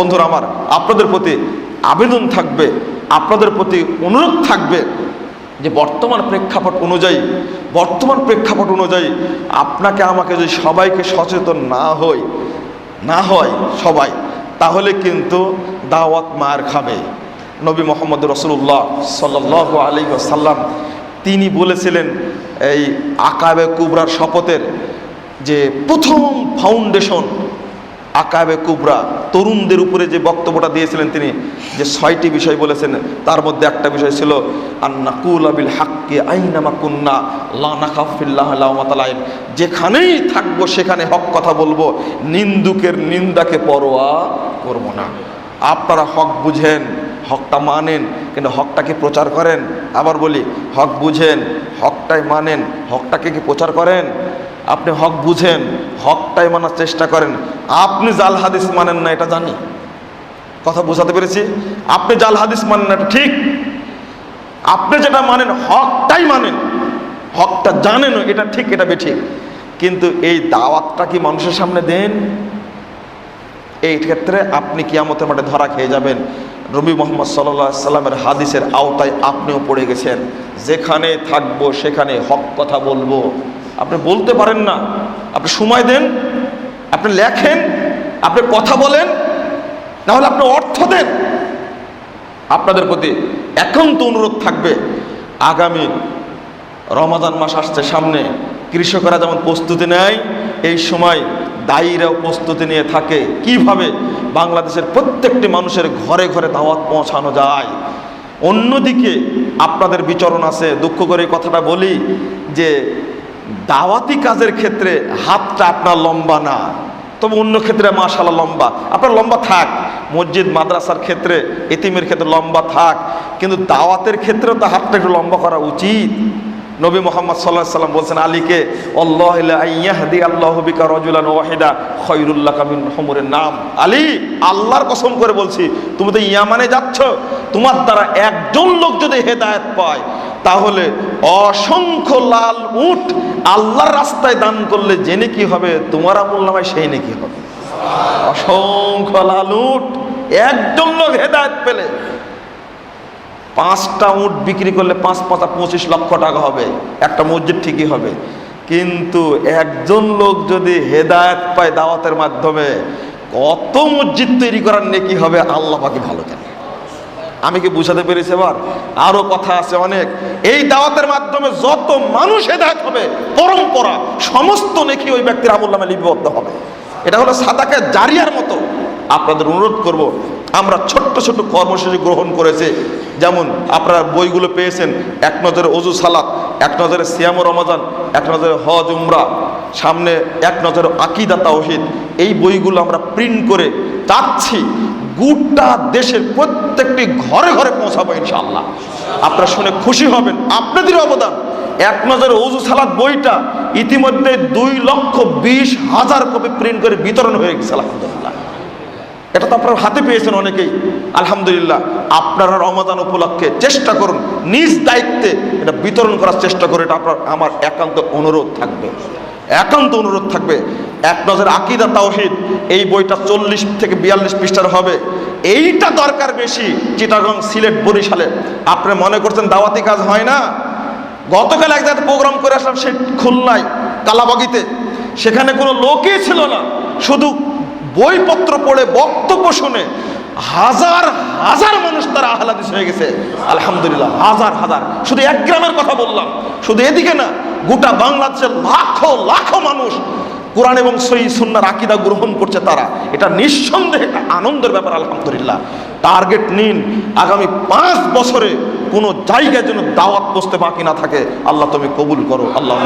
বন্ধুরা আমার, আপনাদের প্রতি আবেদন থাকবে, আপনাদের প্রতি অনুরোধ থাকবে যে বর্তমান প্রেক্ষাপট অনুযায়ী, বর্তমান প্রেক্ষাপট অনুযায়ী আপনাকে, আমাকে যদি সবাইকে সচেতন না হই, না হয় সবাই, তাহলে কিন্তু দাওয়াত মার খাবে। নবী মোহাম্মদ রসুল্লাহ সাল্লাহ আলী সাল্লাম তিনি বলেছিলেন এই আকাবে কুবরার শপথের যে প্রথম ফাউন্ডেশন আকাবে কুবরা, তরুণদের উপরে যে বক্তব্যটা দিয়েছিলেন তিনি, যে ছয়টি বিষয় বলেছেন, তার মধ্যে একটা বিষয় ছিল আন্না কুল আবিল হাক্কি আইনামা কুন্না লানাকাফিল্লাহ লাউমাতালাইম যেখানেই থাকব, সেখানে হক কথা বলব, নিন্দুকের নিন্দাকে পরোয়া করব না। আপনারা হক বুঝেন, হকটা মানেন, কিন্তু হকটাকে প্রচার করেন? আবার বলি, হক বুঝেন, হকটাই মানেন, হকটাকে কি প্রচার করেন? আপনি হক বুঝেন, হকটাই মানার চেষ্টা করেন। আপনি জাল হাদিস মানেন না, এটা জানি। কথা বোঝাতে পেরেছি? আপনি জাল হাদিস মানেন না, এটা ঠিক। আপনি যেটা মানেন, হকটাই মানেন। হকটা জানেন, এটা ঠিক, এটা বেঠিক। কিন্তু এই দাওয়াতটা কি মানুষের সামনে দেন? এই ক্ষেত্রে আপনি কিয়ামতের মাঠে ধরা খেয়ে যাবেন। রবি মোহাম্মদ সাল্লা সাল্লামের হাদিসের আওতায় আপনিও পড়ে গেছেন। যেখানে থাকব সেখানে হক কথা বলব। আপনি বলতে পারেন না। আপনি সময় দেন, আপনি লেখেন, আপনি কথা বলেন, নাহলে আপনি অর্থ দেন। আপনাদের প্রতি একান্ত অনুরোধ থাকবে, আগামী রমাদান মাস আসছে সামনে, কৃষকরা যেমন প্রস্তুতি নেয়, এই সময় দায়ীরাও প্রস্তুতি নিয়ে থাকে। কীভাবে বাংলাদেশের প্রত্যেকটি মানুষের ঘরে ঘরে দাওয়াত পৌঁছানো যায়? অন্যদিকে আপনাদের বিচরণ আছে, দুঃখ করে কথাটা বলি যে দাওয়াতি কাজের ক্ষেত্রে হাতটা আপনার লম্বা না। তবে অন্য ক্ষেত্রে মাশাল্লাহ লম্বা। আপনার লম্বা থাক। মসজিদ, মাদ্রাসার ক্ষেত্রে, এতিমের ক্ষেত্রে লম্বা থাক। কিন্তু দাওয়াতের ক্ষেত্রেও তো হাতটা একটু লম্বা করা উচিত। নবী মোহাম্মদ সাল্লাহ সাল্লাম বলছেন, আলীকে, আল্লাহ ইয়াহদি আল্লাহ বিকা রজুলান ওয়াহিদা খৈরুল্লাহ কামিন হমরের নাম। আলী, আল্লাহর কসম করে বলছি, তুমি তো ইয়ামানে যাচ্ছ। তোমার দ্বারা একজন লোক যদি হেদায়েত পায় তাহলে অসংখ্য লাল উঠ আল্লাহর রাস্তায় দান করলে জেনে কি হবে, তোমার আমল নামায় সেই নাকি হবে। অসংখ্য লাল উঠ একজন লোক হেদায়ত পেলে। পাঁচটা উট বিক্রি করলে পাঁচ পাঁচা পঁচিশ লক্ষ টাকা হবে, একটা মসজিদ ঠিকই হবে। কিন্তু একজন লোক যদি হেদায়ত পায় দাওয়াতের মাধ্যমে, কত মসজিদ তৈরি করার নেকি হবে, আল্লাহ পাকে ভালো জানে। আমি কি বুঝাতে পেরেছি এবার? আরও কথা আছে অনেক। এই দাওয়াতের মাধ্যমে যত মানুষ হেদায়ত হবে, পরম্পরা, সমস্ত নেকি ওই ব্যক্তির আমল নামে লিপিবদ্ধ হবে। এটা হলো সাদাকে জারিয়ার মতো। আপনাদের অনুরোধ করব, আমরা ছোট্ট ছোট্ট কর্মসূচি গ্রহণ করেছে। যেমন আপনারা বইগুলো পেয়েছেন, এক নজরে অজু সালাত, এক নজরে সিয়াম রমাজান, এক নজরে হজ, উমরা, সামনে এক নজরে আকিদা তাওহিদ। এই বইগুলো আমরা প্রিন্ট করে চাচ্ছি গোটা দেশের প্রত্যেকটি ঘরে ঘরে পৌঁছাবো ইনশাআল্লাহ। আপনারা শুনে খুশি হবেন। আপনাদের অবদান। এক নজরে অজু, সালাদ, বইটা ইতিমধ্যে দুই লক্ষ বিশ হাজার কপি প্রিন্ট করে বিতরণ হয়ে গেছে, আলহামদুলিল্লাহ। এটা তো আপনার হাতে পেয়েছেন অনেকেই। আলহামদুলিল্লাহ, আপনারা রমাদান উপলক্ষে চেষ্টা করুন। নিজ দায়িত্বে এটা বিতরণ করার চেষ্টা করে এটা আপনার আমার একান্ত অনুরোধ থাকবে। একান্ত অনুরোধ থাকবে। এক নজর আকিদা তাওহিদ, এই বইটা চল্লিশ থেকে বিয়াল্লিশ পৃষ্ঠার হবে। এইটা দরকার বেশি, চিটাগং সিলেট বরিশালে। আপনি মনে করছেন দাওয়াতি কাজ হয় না? গতকাল এক জায়গায় প্রোগ্রাম করে আসলাম সে খুলনায়, কালাবাগিতে। সেখানে কোনো লোকই ছিল না। শুধু বইপত্র পড়ে বক্তব্য শুনে হাজার হাজার মানুষ তারা আহ্লাদিস হয়ে গেছে। আলহামদুলিল্লাহ, হাজার হাজার। শুধু এক গ্রামের কথা বললাম। শুধু এদিকে না, গোটা বাংলাদেশের লাখো লাখো মানুষ কোরআন এবং সই সুন্নার আকিদা গ্রহণ করছে তারা। এটা নিঃসন্দেহে একটা আনন্দের ব্যাপার, আলহামদুলিল্লাহ। টার্গেট নিন, আগামী পাঁচ বছরে কোনো জায়গায় যেন দাওয়াত বসতে বাকি না থাকে। আল্লাহ তুমি কবুল করো, আল্লাহ